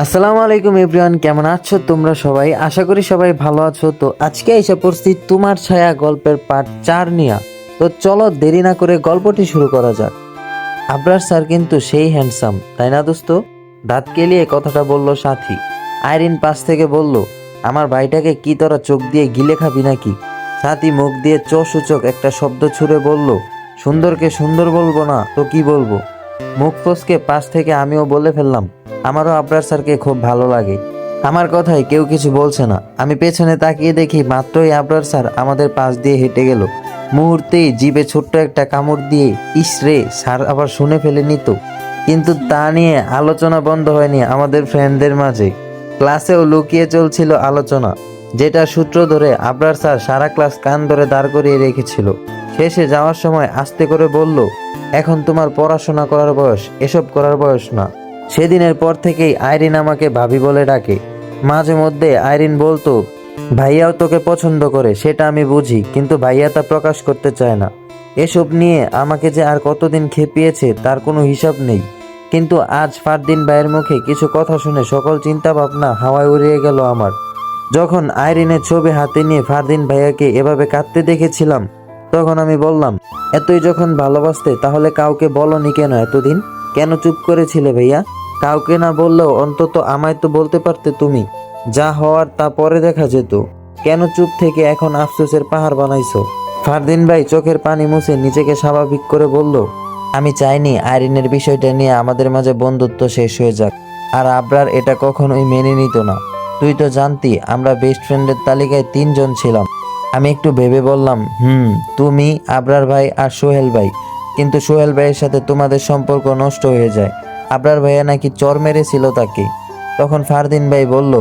আসসালামু আলাইকুম এভরিওয়ান, কেমন আছো তোমরা সবাই? আশা করি সবাই ভালো আছো। তো আজকে এসে পড়ছি তোমার ছায়া গল্পের পার্ট চার নিয়া। তো চলো দেরি না করে গল্পটি শুরু করা যাক। আবরার স্যার কিন্তু সেই হ্যান্ডসাম তাই না দোস্ত? দাঁত কেলিয়ে কথাটা বলল সাথী। আইরিন পাশ থেকে বলল, আমার ভাইটাকে কি তোরা চোখ দিয়ে গিলে খাবি নাকি? সাথী মুখ দিয়ে চ সূচক একটা শব্দ ছুড়ে বলল, সুন্দরকে সুন্দর বলব না, তো কি বলব? মুখ ফসকে পাশ থেকে আমিও বলে ফেললাম আমারও আবরার স্যারকে খুব ভালো লাগে। আমার কথায় কেউ কিছু বলছে না। আমি পেছনে তাকিয়ে দেখি মাত্রই আবরার স্যার আমাদের পাশ দিয়ে হেঁটে গেল। মুহূর্তেই জিভে ছোট্ট একটা কামড় দিয়ে ইসরে স্যার আবার শুনে ফেলে নিত কিন্তু তা নিয়ে আলোচনা বন্ধ হয়নি আমাদের ফ্রেন্ডদের মাঝে। ক্লাসেও লুকিয়ে চলছিল আলোচনা, যেটা সূত্র ধরে আবরার স্যার সারা ক্লাস কান ধরে দাঁড় করিয়ে রেখেছিল। শেষে যাওয়ার সময় আস্তে করে বলল, এখন তোমার পড়াশোনা করার বয়স, এসব করার বয়স না। সেদিনের পর থেকেই আইরিন আমাকে ভাবি বলে ডাকে। মাঝে মধ্যে আইরিন বলতো, ভাইয়াও তোকে পছন্দ করে, সেটা আমি বুঝি, কিন্তু ভাইয়া তা প্রকাশ করতে চায় না। এসব নিয়ে আমাকে যে আর কতদিন খেপিয়েছে তার কোনো হিসাব নেই। কিন্তু আজ ফারদিন ভাইয়ের মুখে কিছু কথা শুনে সকল চিন্তা ভাবনা হাওয়ায় উড়িয়ে গেল আমার। যখন আইরিনের ছবি হাতে নিয়ে ফারদিন ভাইয়াকে এভাবে কাঁদতে দেখেছিলাম, তখন আমি বললাম, এতই যখন ভালোবাসতে তাহলে কাউকে বলনি কেন এতদিন? কেন চুপ করেছিলে ভাইয়া? কাউকে না বললেও অন্তত আমায় তো বলতে পারতে তুমি। যা হওয়ার তা পরে দেখা যেত। কেন চুপ থেকে এখন আফসোসের পাহাড় বানাইছো? ফারদিন ভাই চোখের পানি মুছে নিজেকে স্বাভাবিক করে বলল, আমি চাইনি আইরিনের বিষয়টা নিয়ে আমাদের মাঝে বন্ধুত্ব শেষ হয়ে যাক। আর আবরার এটা কখনোই মেনে নিত না। তুই তো জানতি, আমরা বেস্ট ফ্রেন্ডের তালিকায় তিনজন ছিলাম। আমি একটু ভেবে বললাম, হুম, তুমি, আবরার ভাই আর সোহেল ভাই। কিন্তু সোহেল ভাইয়ের সাথে তোমাদের সম্পর্ক নষ্ট হয়ে যায়। আবরার ভাইয়া নাকি চর মেরেছিল তাকে। তখন ফারদিন ভাই বলল,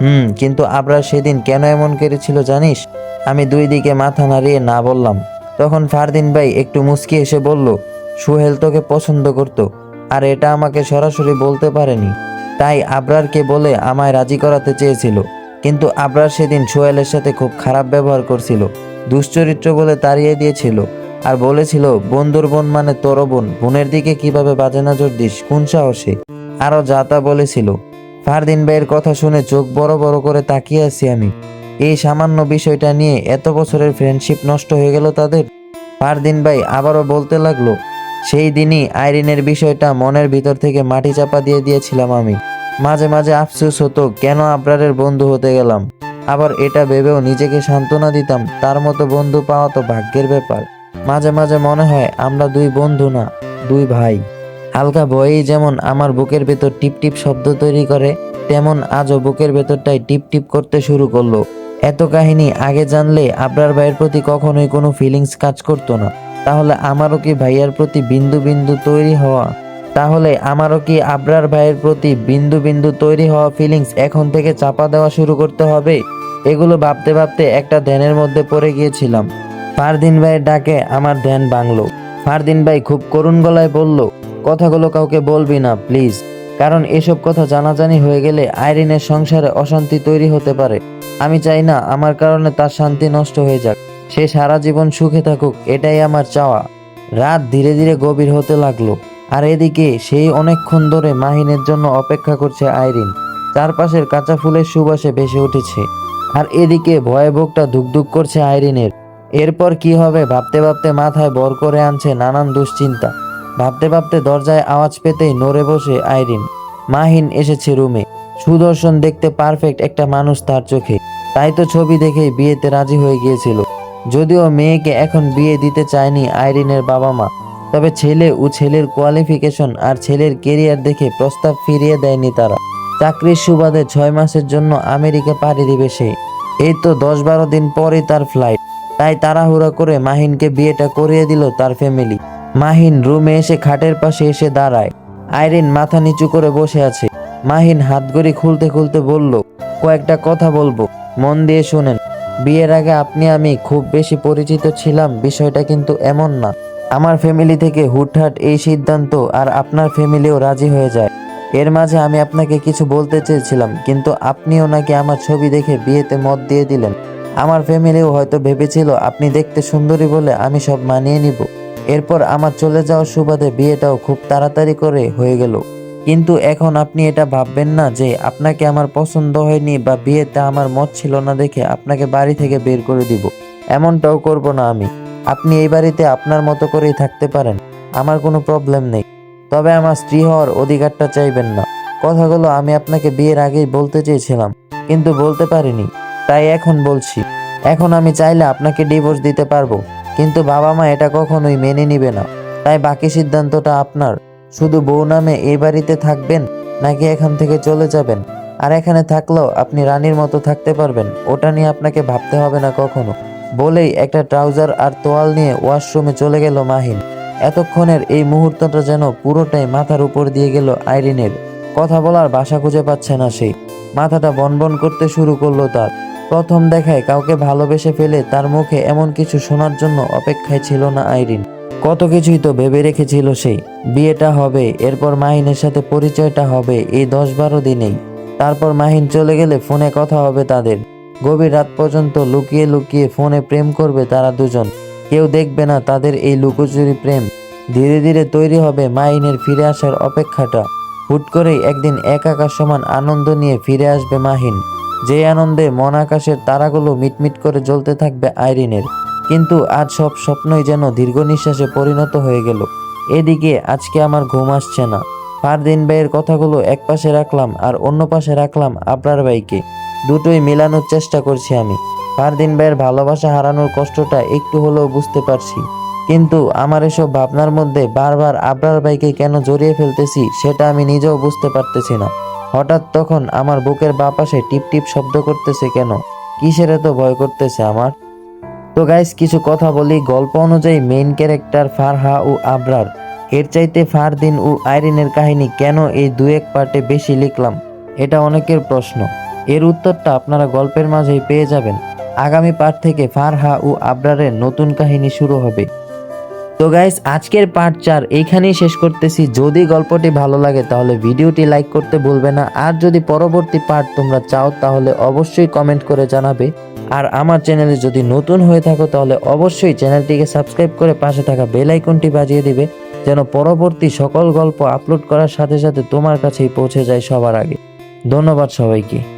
হুম, কিন্তু আবরার সেদিন কেন এমন করেছিল জানিস? আমি দুই দিকে মাথা নাড়িয়ে না বললাম। তখন ফারদিন ভাই একটু মুচকি এসে বলল, সোহেল তোকে পছন্দ করত, আর এটা আমাকে সরাসরি বলতে পারেনি। তাই আবরারকে বলে আমায় রাজি করাতে চেয়েছিল। কিন্তু আবরার সেদিন সোহেলের সাথে খুব খারাপ ব্যবহার করছিল, দুশ্চরিত্র বলে তাড়িয়ে দিয়েছিল। আর বলেছিল, বন্ধুর বোন মানে তোর বোন, বোনের দিকে কীভাবে বাজে নজর দিস, কোন সাহসে? আরও যা তা বলেছিল। ফারদিন ভাইয়ের কথা শুনে চোখ বড় বড় করে তাকিয়ে আছি আমি। এই সামান্য বিষয়টা নিয়ে এত বছরের ফ্রেন্ডশিপ নষ্ট হয়ে গেল তাদের? ফারদিন ভাই আবারও বলতে লাগল, সেই দিনই আইরিনের বিষয়টা মনের ভিতর থেকে মাটি চাপা দিয়ে দিয়েছিলাম আমি। মাঝে মাঝে আফসোস হতো, কেন আবরারের বন্ধু হতে গেলাম? আবার এটা ভেবেও নিজেকে সান্ত্বনা দিতাম, তার মতো বন্ধু পাওয়া তো ভাগ্যের ব্যাপার। মাঝে মাঝে মনে হয় আমরা দুই বন্ধু না, দুই ভাই। হালকা ভয়েই যেমন আমার বুকের ভেতর টিপ টিপ শব্দ তৈরি করে, তেমন আজও বুকের ভেতরটাই টিপ টিপ করতে শুরু করল। এত কাহিনী আগে জানলে আবরার ভাইয়ের প্রতি কখনোই কোনো ফিলিংস কাজ করতো না। তাহলে আমারও কি ভাইয়ার প্রতি বিন্দু বিন্দু তৈরি হওয়া? তাহলে আমারও কি আবরার ভাইয়ের প্রতি বিন্দু বিন্দু তৈরি হওয়া ফিলিংস এখন থেকে চাপা দেওয়া শুরু করতে হবে? এগুলো ভাবতে ভাবতে একটা ধ্যানের মধ্যে পড়ে গিয়েছিলাম। ফারদিন ভাইয়ের ডাকে, আমার ধ্যান ভাঙলো। ফারদিন ভাই খুব করুণ গলায় বলল, কথাগুলো কাউকে বলবি না, প্লিজ। কারণ এসব কথা জানাজানি হয়ে গেলে আইরিনের সংসারে অশান্তি তৈরি হতে পারে। আমি চাই না আমার কারণে তার শান্তি নষ্ট হয়ে যাক। সে সারা জীবন সুখে থাকুক, এটাই আমার চাওয়া। রাত ধীরে ধীরে গভীর হতে লাগল, আর এদিকে সেই অনেকক্ষণ ধরে মাহিনের জন্য অপেক্ষা করছে আইরিন। চারপাশের কাঁচা ফুলের সুবাসে ভেসে উঠেছে, আর এদিকে ভয়ে বুকটা ধুকধুক করছে আইরিনের। এরপর কি হবে? ভাবতে ভাবতে মাথায় বর করে আনছে নানান দুশ্চিন্তা। ভাবতে ভাবতে দরজায় আওয়াজ পেতেই নড়ে বসে আইরিন। মাহিন এসেছে রুমে। সুদর্শন দেখতে পারফেক্ট একটা মানুষ তার চোখে। তাই তো ছবি দেখেই বিয়েতে রাজি হয়ে গিয়েছিল। যদিও মেয়েকে এখন বিয়ে দিতে চায়নি আইরিনের বাবা মা। তবে ছেলে ও ছেলের কোয়ালিফিকেশন আর ছেলের কেরিয়ার দেখে প্রস্তাব ফিরিয়ে দেয়নি তারা। চাকরির সুবাদে ছয় মাসের জন্য আমেরিকা পাড়ি দিবে সে। এই তো দশ বারো দিন পরেই তার ফ্লাইট তাই তাড়াহুড়া করে মাহিনকে বিয়েটা করিয়ে দিল তার ফ্যামিলি। মাহিন রুমে এসে খাটের পাশে এসে দাঁড়ায়। আইরিন মাথা নিচু করে বসে আছে। মাহিন হাতগড়ি খুলতে খুলতে বলল, কয়েকটা কথা বলব। মন দিয়ে শুনেন, বিয়ের আগে আপনি আমি খুব বেশি পরিচিত ছিলাম, বিষয়টা কিন্তু এমন না। আমার ফ্যামিলি থেকে হুটহাট এই সিদ্ধান্ত আর আপনার ফ্যামিলিও রাজি হয়ে যায়। এর মাঝে আমি আপনাকে কিছু বলতে চেয়েছিলাম, কিন্তু আপনিও নাকি আমার ছবি দেখে বিয়েতে মত দিয়ে দিলেন। আমার ফ্যামিলিও হয়তো ভেবেছিল, আপনি দেখতে সুন্দরী বলে আমি সব মানিয়ে নিব। এরপর আমার চলে যাওয়ার সুবাদে বিয়েটাও খুব তাড়াতাড়ি করে হয়ে গেল। কিন্তু এখন আপনি এটা ভাববেন না যে, আপনাকে আমার পছন্দ হয়নি বা বিয়েতে আমার মত ছিল না দেখে আপনাকে বাড়ি থেকে বের করে দিব। এমনটাও করব না আমি। আপনি এই বাড়িতে আপনার মতো করেই থাকতে পারেন। আমার কোনো প্রবলেম নেই। তবে আমার স্ত্রী হওয়ার অধিকারটা চাইবেন না। কথাগুলো আমি আপনাকে বিয়ের আগেই বলতে চেয়েছিলাম, কিন্তু বলতে পারিনি। তাই এখন বলছি, এখন আমি চাইলে আপনাকে ডিভোর্স দিতে পারব, কিন্তু বাবা মা এটা কখনোই মেনে নিবে না। তাই বাকি সিদ্ধান্তটা আপনার। শুধু বউ নামে এই বাড়িতে থাকবেন, নাকি এখান থেকে চলে যাবেন? আর এখানে থাকলেও আপনি রানীর মতো থাকতে পারবেন, ওটা নিয়ে আপনাকে ভাবতে হবে না কখনো। বলেই একটা ট্রাউজার আর তোয়াল নিয়ে ওয়াশরুমে চলে গেল মাহিন। এতক্ষণের এই মুহূর্তটা যেন পুরোটাই মাথার উপর দিয়ে গেল আইরিনের। কথা বলার বাসা খুঁজে পাচ্ছে না সে। মাথাটা বনবন করতে শুরু করল তার। প্রথম দেখায় কাউকে ভালোবেসে ফেলে তার মুখে এমন কিছু শোনার জন্য অপেক্ষায় ছিল না আইরিন। কত কিছুই তো ভেবে রেখেছিল সেই বিয়েটা হবে, এরপর মাহিনের সাথে পরিচয়টা হবে এই দশ বারো দিনেই। তারপর মাহিন চলে গেলে ফোনে কথা হবে তাদের। গভীর রাত পর্যন্ত লুকিয়ে লুকিয়ে ফোনে প্রেম করবে তারা দুজন। কেউ দেখবে না তাদের এই লুকোচুরি প্রেম। ধীরে ধীরে তৈরি হবে মাহিনের ফিরে আসার অপেক্ষাটা। হুট করেই একদিন এক আকাশ সমান আনন্দ নিয়ে ফিরে আসবে মাহিন। যে আনন্দে মন আকাশের তারাগুলো মিটমিট করে জ্বলতে থাকবে আইরিনের। কিন্তু আজ সব স্বপ্নই যেন দীর্ঘ নিঃশ্বাসে পরিণত হয়ে গেল। এদিকে আজকে আমার ঘুম আসছে না। ফারদিন ভাইয়ের কথাগুলো এক পাশে রাখলাম আর অন্য পাশে রাখলাম আবরার ভাইকে। দুটোই মেলানোর চেষ্টা করছি আমি। ফারদিন ভাইয়ের ভালোবাসা হারানোর কষ্টটা একটু হলেও বুঝতে পারছি। কিন্তু আমার এসব ভাবনার মধ্যে বারবার আবরার ভাইকে কেন জড়িয়ে ফেলতেছি সেটা আমি নিজেও বুঝতে পারতেছি না। হঠাৎ তখন আমার বুকের বাপাশে টিপ টিপ শব্দ করতেছে কেন? কিসের এত ভয় করতেছে আমার? তো গাইস কিছু কথা বলি। গল্প অনুযায়ী মেইন ক্যারেক্টার ফারহা ও আবরার। এর চাইতে ফারদিন ও আইরিনের কাহিনী কেন এই দু এক পার্টে বেশি লিখলাম? এটা অনেকের প্রশ্ন। এর উত্তরটা আপনারা গল্পের মাঝেই পেয়ে যাবেন। আগামী পার্ট থেকে ফারহা ও আবরারের নতুন কাহিনী শুরু হবে। তো গাইস আজকের পার্ট চার এইখানেই শেষ করতেছি। যদি গল্পটি ভালো লাগে, তাহলে ভিডিওটি লাইক করতে ভুলবে না। আর যদি পরবর্তী পার্ট তোমরা চাও, তাহলে অবশ্যই কমেন্ট করে জানাবে। আর আমার চ্যানেলে যদি নতুন হয়ে থাকো, তাহলে অবশ্যই চ্যানেলটিকে সাবস্ক্রাইব করে পাশে থাকা বেল আইকনটি বাজিয়ে দিবে, যেন পরবর্তী সকল গল্প আপলোড করার সাথে সাথে তোমার কাছেই পৌঁছে যায় সবার আগে। ধন্যবাদ সবাইকে।